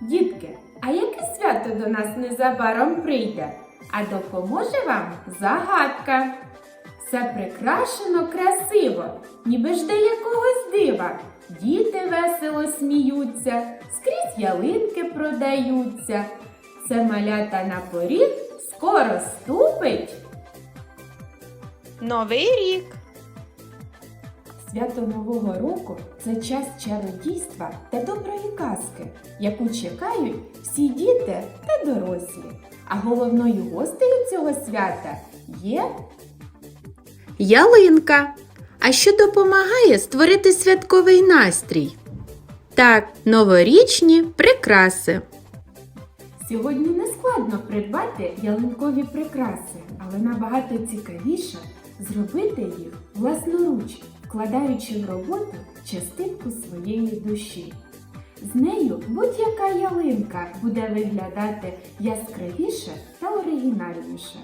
Дітки, а яке свято до нас незабаром прийде? А допоможе вам загадка. Все прикрашено красиво, ніби жде якогось дива. Діти весело сміються, скрізь ялинки продаються. Це малята на поріг скоро ступить. Новий рік. Свято Нового року це час чародійства та доброї казки, яку чекають всі діти та дорослі. А головною гостею цього свята є Ялинка. А що допомагає створити святковий настрій? Так, новорічні прикраси. Сьогодні не складно придбати ялинкові прикраси, але набагато цікавіше зробити їх власноруч, вкладаючи в роботу частинку своєї душі. З нею будь-яка ялинка буде виглядати яскравіше та оригінальніше.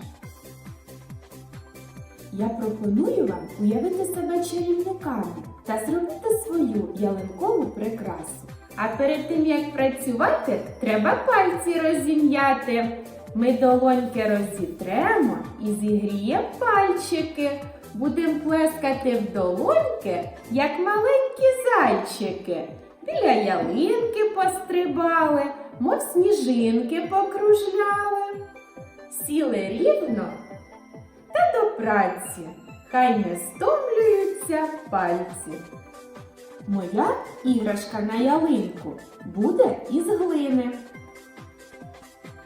Я пропоную вам уявити себе чарівниками та зробити свою ялинкову прикрасу. А перед тим як працювати, треба пальці розім'яти. Ми долоньки розітремо і зігріємо пальчики. Будемо плескати в долоньки, як маленькі зайчики. Біля ялинки пострибали, мов сніжинки покружляли. Сіли рівно та до праці. Хай не стомлюються пальці. Моя іграшка на ялинку буде із глини.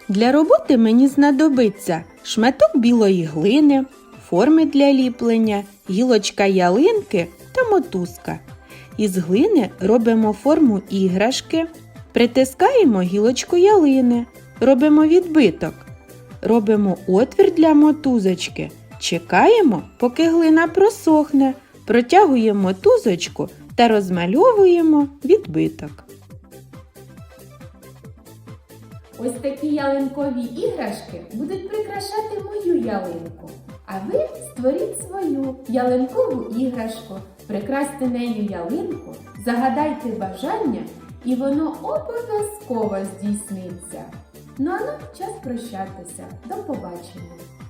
Для роботи мені знадобиться шматок білої глини, форми для ліплення, гілочка ялинки та мотузка. Із глини робимо форму іграшки, притискаємо гілочку ялини, робимо відбиток, робимо отвір для мотузочки, чекаємо, поки глина просохне, протягуємо мотузочку та розмальовуємо відбиток. Ось такі ялинкові іграшки будуть прикрашати мою ялинку. А ви створіть свою ялинкову іграшку, прикрасьте нею ялинку, загадайте бажання, і воно обов'язково здійсниться. Ну а нам час прощатися. До побачення!